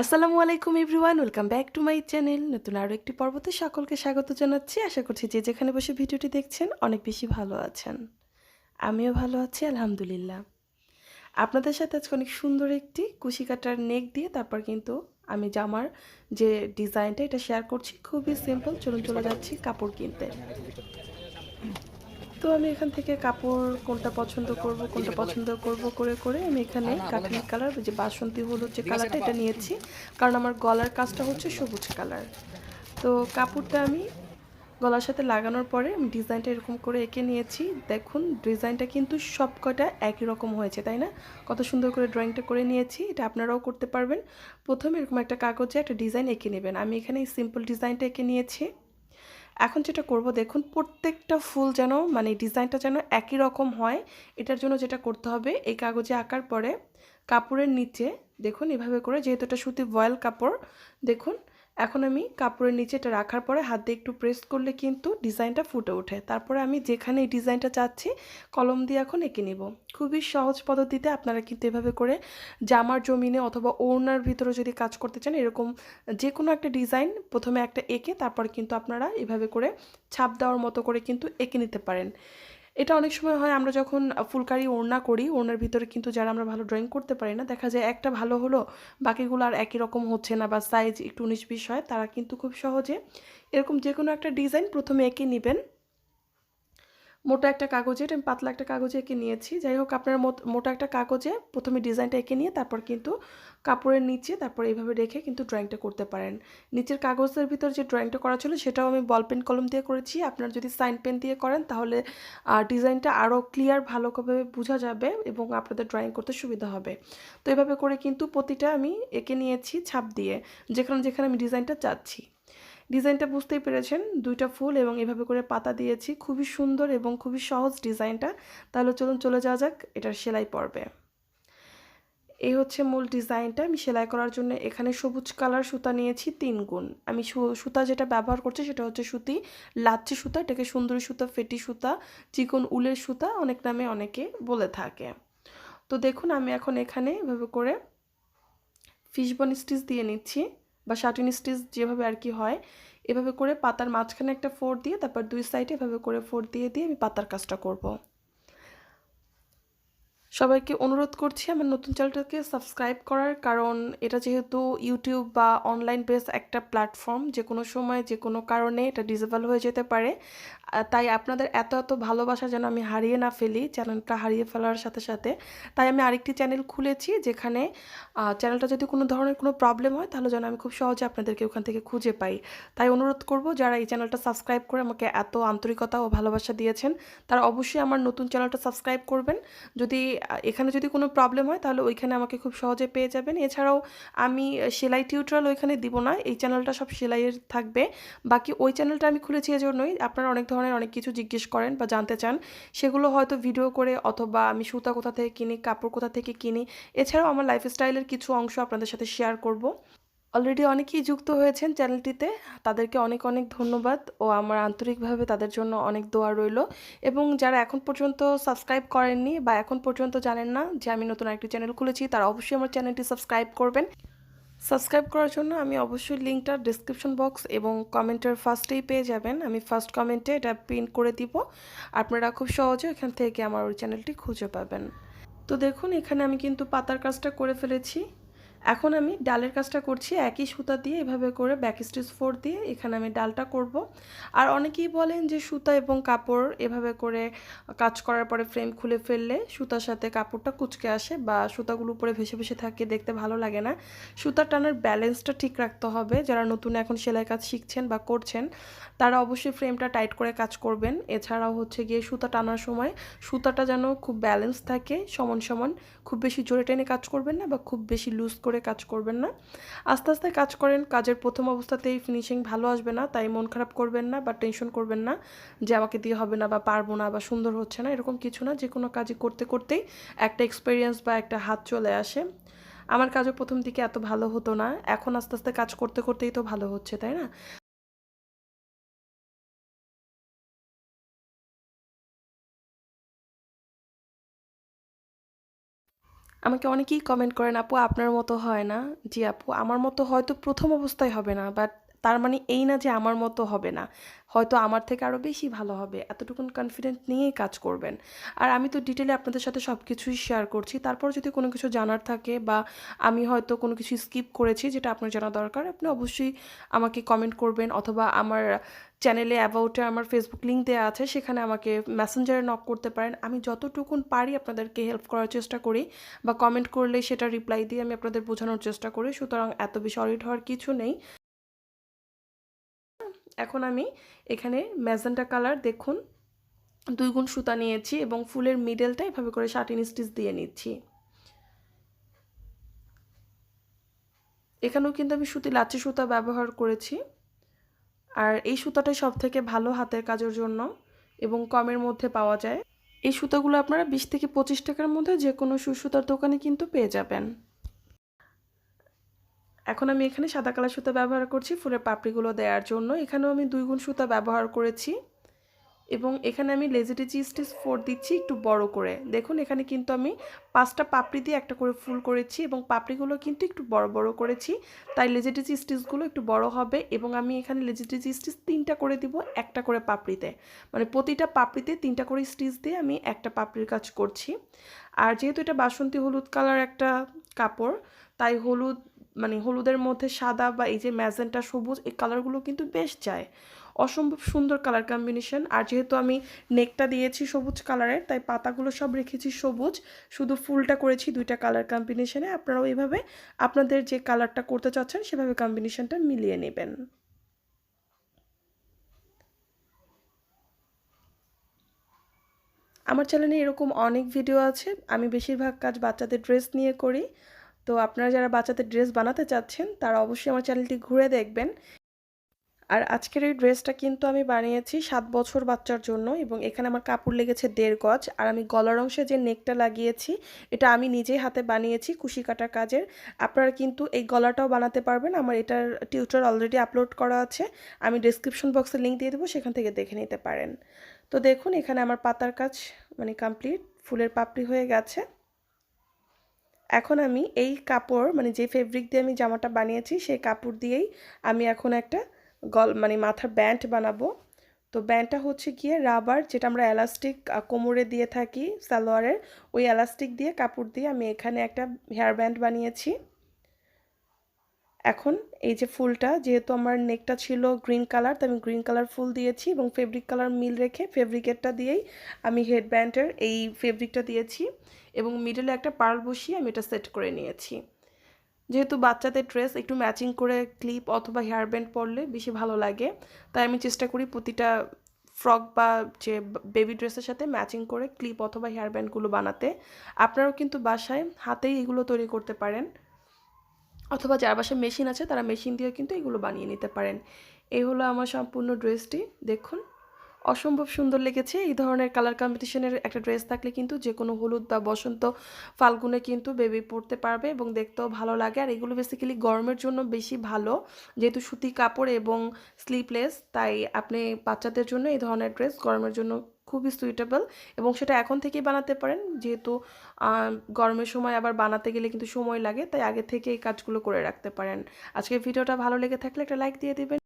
আসসালামু আলাইকুম everyone, welcome back to my channel. নতুন আরও একটি পর্বতে সকলকে স্বাগত জানাচ্ছি। আশা করছি যে যেখানে বসে ভিডিওটি দেখছেন, অনেক বেশি ভালো আছেন। আমিও ভালো আছি, আলহামদুলিল্লাহ। আপনাদের সাথে আজকে অনেক সুন্দর একটি কুশি কাটার নেক দিয়ে তারপর কিন্তু আমি জামার যে ডিজাইনটা এটা শেয়ার করছি। খুবই সিম্পল চলুন চলে যাচ্ছি কাপড় কিনতে। তো আমি এখান থেকে কাপড় কোনটা পছন্দ করব কোনটা পছন্দ করব করে করে আমি এখানে কাঠি কালার যে বাসন্তী হলুদ যে কালারটা এটা নিয়েছি। কারণ আমার গলার কাজটা হচ্ছে সবুজ কালার। তো কাপড়টা আমি গলার সাথে লাগানোর পরে আমি ডিজাইনটা এরকম করে এঁকে নিয়েছি। দেখুন ডিজাইনটা কিন্তু সব কটা একই রকম হয়েছে তাই না? কত সুন্দর করে ড্রয়িংটা করে নিয়েছি এটা আপনারাও করতে পারবেন। প্রথমে এরকম একটা কাগজে একটা ডিজাইন এঁকে নেবেন। আমি এখানে এই সিম্পল ডিজাইনটা এঁকে নিয়েছি। এখন যেটা করব, দেখুন প্রত্যেকটা ফুল যেন মানে ডিজাইনটা যেন একই রকম হয়, এটার জন্য যেটা করতে হবে, এই কাগজে আঁকার পরে কাপড়ের নিচে, দেখুন এভাবে করে, যেহেতু এটা সুতি বয়েল কাপড়, দেখুন এখন আমি কাপড়ের নিচে এটা রাখার পরে হাত দিয়ে একটু প্রেস করলে কিন্তু ডিজাইনটা ফুটে ওঠে। তারপরে আমি যেখানে এই ডিজাইনটা চাচ্ছি, কলম দিয়ে এখন এঁকে নিব। খুবই সহজ পদ্ধতিতে আপনারা কিন্তু এভাবে করে জামার জমিনে অথবা ওড়নার ভিতরে যদি কাজ করতে চান, এরকম যে কোনো একটা ডিজাইন প্রথমে একটা এঁকে, তারপর কিন্তু আপনারা এভাবে করে ছাপ দেওয়ার মতো করে কিন্তু এঁকে নিতে পারেন। এটা অনেক সময় হয় আমরা যখন ফুলকারি ওড়না করি, ওড়নার ভিতরে কিন্তু যারা আমরা ভালো ড্রয়িং করতে পারি না, দেখা যায় একটা ভালো হলো, বাকিগুলো আর একই রকম হচ্ছে না বা সাইজ একটু উনিশ বিশ হয়, তারা কিন্তু খুব সহজে এরকম যে কোনো একটা ডিজাইন প্রথমে এঁকে নেবেন। মোটা একটা কাগজে আমি পাতলা একটা কাগজে এঁকে নিয়েছি। যাই হোক, আপনার মোটা একটা কাগজে প্রথমে ডিজাইনটা এঁকে নিয়ে তারপর কিন্তু কাপড়ের নিচে তারপর এইভাবে রেখে কিন্তু ড্রয়িংটা করতে পারেন। নিচের কাগজের ভিতর যে ড্রয়িংটা করা ছিল, সেটাও আমি বল পেন কলম দিয়ে করেছি। আপনার যদি সাইন পেন দিয়ে করেন, তাহলে ডিজাইনটা আরও ক্লিয়ার ভালোভাবে বোঝা যাবে এবং আপনাদের ড্রয়িং করতে সুবিধা হবে। তো এভাবে করে কিন্তু প্রতিটা আমি এঁকে নিয়েছি, ছাপ দিয়ে। যেখানে যেখানে আমি ডিজাইনটা চাচ্ছি। ডিজাইনটা বুঝতেই পেরেছেন। দুইটা ফুল এবং এভাবে করে পাতা দিয়েছি। খুবই সুন্দর এবং খুবই সহজ ডিজাইনটা। তাহলে চলুন চলে যাওয়া যাক, এটার সেলাই পর্বে। এই হচ্ছে মূল ডিজাইনটা। আমি সেলাই করার জন্য এখানে সবুজ কালার সুতা নিয়েছি তিন গুণ। আমি সুতা যেটা ব্যবহার করছি সেটা হচ্ছে সুতি। লাচ্ছি সুতা, এটাকে সুন্দরী সুতা, ফেটি সুতা, চিকন উলের সুতা অনেক নামে অনেকে বলে থাকে। তো দেখুন, আমি এখন এখানে এভাবে করে ফিশবন স্টিচ দিয়ে নিচ্ছি। বা শার্টিন স্টিচ যেভাবে আর কি হয়, এভাবে করে পাতার মাঝখানে একটা ফোর দিয়ে, তারপর দুই সাইডে এভাবে করে ফোর দিয়ে দিয়ে আমি পাতার কাজটা করব। সবাইকে অনুরোধ করছি আমার নতুন চ্যানেলটাকে সাবস্ক্রাইব করার, কারণ এটা যেহেতু ইউটিউব বা অনলাইন বেস একটা প্ল্যাটফর্ম যে কোনো সময় যে কোনো কারণে এটা ডিজেবল হয়ে যেতে পারে। তাই আপনাদের এত এত ভালোবাসা যেন আমি হারিয়ে না ফেলি চ্যানেলটা হারিয়ে ফেলার সাথে সাথে। তাই আমি আরেকটি চ্যানেল খুলেছি যেখানে চ্যানেলটা যদি কোনো ধরনের কোনো প্রবলেম হয় তাহলে যেন আমি খুব সহজে আপনাদেরকে ওখান থেকে খুঁজে পাই। তাই অনুরোধ করব, যারা এই চ্যানেলটা সাবস্ক্রাইব করে আমাকে এত আন্তরিকতা ও ভালোবাসা দিয়েছেন, তারা অবশ্যই আমার নতুন চ্যানেলটা সাবস্ক্রাইব করবেন। যদি এখানে যদি কোনো প্রবলেম হয় তাহলে ওইখানে আমাকে খুব সহজে পেয়ে যাবেন। এছাড়াও আমি সেলাই টিউটোরিয়াল ওইখানে দিব না, এই চ্যানেলটা সব সেলাইয়ের থাকবে। বাকি ওই চ্যানেলটা আমি খুলেছি এজন্যই, আপনারা অনেক ধরনের অনেক কিছু জিজ্ঞেস করেন বা জানতে চান, সেগুলো হয়তো ভিডিও করে অথবা আমি সুতা কোথা থেকে কিনি, কাপড় কোথা থেকে কিনি, এছাড়াও আমার লাইফস্টাইলের কিছু অংশ আপনাদের সাথে শেয়ার করব। অলরেডি অনেকেই যুক্ত হয়েছেন চ্যানেলটিতে তাদেরকে অনেক অনেক ধন্যবাদ ও আমার আন্তরিকভাবে তাদের জন্য অনেক দোয়া রইল। এবং যারা এখন পর্যন্ত সাবস্ক্রাইব করেননি বা এখন পর্যন্ত জানেন না যে আমি নতুন একটি চ্যানেল খুলেছি, তারা অবশ্যই আমার চ্যানেলটি সাবস্ক্রাইব করবেন। সাবস্ক্রাইব করার জন্য আমি অবশ্যই লিঙ্কটা ডিসক্রিপশন বক্স এবং কমেন্টের ফার্স্টেই পেয়ে যাবেন। আমি ফার্স্ট কমেন্টে এটা প্রিন্ট করে দিব। আপনারা খুব সহজে এখান থেকে আমার ওই চ্যানেলটি খুঁজে পাবেন। তো দেখুন, এখানে আমি কিন্তু পাতার কাজটা করে ফেলেছি। এখন আমি ডালের কাজটা করছি, একই সুতা দিয়ে এভাবে করে ব্যাক স্টিচ ফোর দিয়ে এখানে আমি ডালটা করব। আর অনেকেই বলেন যে সুতা এবং কাপড় এভাবে করে কাজ করার পরে ফ্রেম খুলে ফেললে সুতার সাথে কাপড়টা কুচকে আসে বা সুতাগুলো উপরে ভেসে ভেসে থাকে, দেখতে ভালো লাগে না। সুতা টানার ব্যালেন্সটা ঠিক রাখতে হবে। যারা নতুন এখন সেলাই কাজ শিখছেন বা করছেন, তারা অবশ্যই ফ্রেমটা টাইট করে কাজ করবেন। এছাড়াও হচ্ছে গিয়ে সুতা টানার সময় সুতাটা যেন খুব ব্যালেন্স থাকে, সমান সমান, খুব বেশি জোরে টেনে কাজ করবেন না বা খুব বেশি লুজ করে কাজ করবেন না। আস্তে আস্তে কাজ করেন, কাজের প্রথম অবস্থাতেই ফিনিশিং ভালো আসবে না, তাই মন খারাপ করবেন না বা টেনশন করবেন না যে আমাকে দিয়ে হবে না বা পারব না বা সুন্দর হচ্ছে না, এরকম কিছু না, যে কোনো কাজই করতে করতেই একটা এক্সপিরিয়েন্স বা একটা হাত চলে আসে। আমার কাজও প্রথম দিকে এত ভালো হতো না, এখন আস্তে আস্তে কাজ করতে করতেই তো ভালো হচ্ছে, তাই না? আমাকে অনেকেই কমেন্ট করেন, আপু, আপনার মতো হয় না। জি, আপু, আমার মতো হয়তো প্রথম অবস্থায় হবে না বাট তার মানে এই না যে আমার মতো হবে না। হয়তো আমার থেকে আরও বেশি ভালো হবে। এতটুকুন কনফিডেন্ট নিয়েই কাজ করবেন। আর আমি তো ডিটেলে আপনাদের সাথে সব কিছুই শেয়ার করছি। তারপর যদি কোনো কিছু জানার থাকে বা আমি হয়তো কোনো কিছু স্কিপ করেছি যেটা আপনার জানা দরকার, আপনি অবশ্যই আমাকে কমেন্ট করবেন অথবা আমার চ্যানেলে অ্যাবাউটে আমার ফেসবুক লিঙ্ক দেওয়া আছে, সেখানে আমাকে মেসেঞ্জারে নক করতে পারেন। আমি যতটুকুন পারি আপনাদেরকে হেল্প করার চেষ্টা করি বা কমেন্ট করলে সেটা রিপ্লাই দিয়ে আমি আপনাদের বোঝানোর চেষ্টা করি। সুতরাং এত বেশি অরিড হওয়ার কিছু নেই। এখন আমি এখানে ম্যাজেন্টা কালার দেখুন। দুই গুণ সুতা নিয়েছি এবং ফুলের মিডলটা এভাবে করে শার্টিন স্টিচ দিয়ে নিচ্ছি। এখানেও কিন্তু আমি সুতি লাচি সুতা ব্যবহার করেছি। আর এই সুতাটাই সব থেকে ভালো হাতের কাজের জন্য এবং কমের মধ্যে পাওয়া যায়। এই সুতাগুলো আপনারা বিশ থেকে পঁচিশ টাকার মধ্যে যে কোনো সুসুতার দোকানে কিন্তু পেয়ে যাবেন। এখন আমি এখানে সাদা কালার সুতা ব্যবহার করছি ফুলের পাপড়িগুলো দেওয়ার জন্য। এখানেও আমি দুই গুণ সুতা ব্যবহার করেছি। এবং এখানে আমি লেজিটি চিজটিস ফোর দিচ্ছি একটু বড় করে। দেখুন, এখানে কিন্তু আমি পাঁচটা পাপড়ি দিয়ে একটা করে ফুল করেছি এবং পাপড়িগুলো কিন্তু একটু বড় বড় করেছি। তাই লেজিটি চিজটিসগুলো একটু বড় হবে এবং আমি এখানে লেজিটি চিজটিস তিনটা করে দিব একটা করে পাপড়িতে। মানে প্রতিটা পাপড়িতে তিনটা করে স্টিচ দিয়ে আমি একটা পাপড়ির কাজ করছি। আর যেহেতু এটা বাসন্তী হলুদ কালার একটা কাপড়, তাই হলুদ মানে হলুদের মধ্যে সাদা বা এই যে ম্যাজেন্টা, সবুজ, এই কালারগুলো কিন্তু বেশ যায়। অসম্ভব সুন্দর কালার কম্বিনেশন আর যেহেতু আমি নেকটা দিয়েছি সবুজ কালারের, তাই পাতাগুলো সব রেখেছি সবুজ। শুধু ফুলটা করেছি দুইটা কালার কম্বিনেশনে আপনারাও এইভাবে আপনাদের যে কালারটা করতে চাচ্ছেন, সেভাবে কম্বিনেশনটা মিলিয়ে নেবেন। আমার চ্যানেলে এরকম অনেক ভিডিও আছে। আমি বেশিরভাগ কাজ বাচ্চাদের ড্রেস নিয়ে করি। তো আপনারা যারা বাচ্চাদের ড্রেস বানাতে চাচ্ছেন, তারা অবশ্যই আমার চ্যানেলটি ঘুরে দেখবেন। আর আজকের এই ড্রেসটা কিন্তু আমি বানিয়েছি সাত বছর বাচ্চার জন্য এবং এখানে আমার কাপড় লেগেছে দেড় গজ আর আমি গলার অংশে যে নেকটা লাগিয়েছি, এটা আমি নিজেই হাতে বানিয়েছি কুশি কাটার কাজের। আপনারা কিন্তু এই গলাটাও বানাতে পারবেন। আমার এটার টিউটার অলরেডি আপলোড করা আছে। আমি ডিসক্রিপশন বক্সে লিঙ্ক দিয়ে দেবো, সেখান থেকে দেখে নিতে পারেন। তো দেখুন, এখানে আমার পাতার কাজ মানে কমপ্লিট ফুলের পাপড়ি হয়ে গেছে। এখন আমি এই কাপড় মানে যে ফেব্রিক দিয়ে আমি জামাটা বানিয়েছি, সেই কাপড় দিয়েই আমি এখন একটা গল মানে মাথার ব্যান্ড বানাবো। তো ব্যান্ডটা হচ্ছে গিয়ে রাবার যেটা আমরা এলাস্টিক কোমরে দিয়ে থাকি, সালোয়ারের, ওই এলাস্টিক দিয়ে কাপড় দিয়ে আমি এখানে একটা হেয়ার ব্যান্ড বানিয়েছি। এখন এই যে ফুলটা, যেহেতু আমার নেকটা ছিল গ্রিন কালার তো আমি গ্রিন কালার ফুল দিয়েছি এবং ফেব্রিক কালার মিল রেখে ফেব্রিকেরটা দিয়েই আমি হেডব্যান্ডের এই ফেব্রিকটা দিয়েছি এবং মিডলে একটা পার্ল বসিয়ে আমি এটা সেট করে নিয়েছি। যেহেতু বাচ্চাদের ড্রেস একটু ম্যাচিং করে ক্লিপ অথবা হেয়ার ব্যান্ড পরলে বেশি ভালো লাগে, তাই আমি চেষ্টা করি প্রতিটা ফ্রক বা যে বেবি ড্রেসের সাথে ম্যাচিং করে ক্লিপ অথবা হেয়ার ব্যান্ডগুলো বানাতে। আপনারাও কিন্তু বাসায় হাতেই এগুলো তৈরি করতে পারেন। অথবা যার বাসায় মেশিন আছে, তারা মেশিন দিয়ে কিন্তু এগুলো বানিয়ে নিতে পারেন। এই হলো আমার সম্পূর্ণ ড্রেসটি দেখুন। অসম্ভব সুন্দর লেগেছে। এই ধরনের কালার কম্পিটিশনের একটা ড্রেস থাকলে কিন্তু যে কোনো হলুদ বা বসন্ত ফাল্গুনে কিন্তু বেবি পরতে পারবে এবং দেখতেও ভালো লাগে। আর এগুলো বেসিক্যালি গরমের জন্য বেশি ভালো, যেহেতু সুতি কাপড় এবং স্লিপলেস তাই আপনি বাচ্চাদের জন্য এই ধরনের ড্রেস গরমের জন্য খুবই সুইটেবল এবং সেটা এখন থেকেই বানাতে পারেন। যেহেতু গরমের সময় আবার বানাতে গেলে কিন্তু সময় লাগে, তাই আগে থেকে এই কাজগুলো করে রাখতে পারেন। আজকে ভিডিওটা ভালো লেগে থাকলে একটা লাইক দিয়ে দেবেন।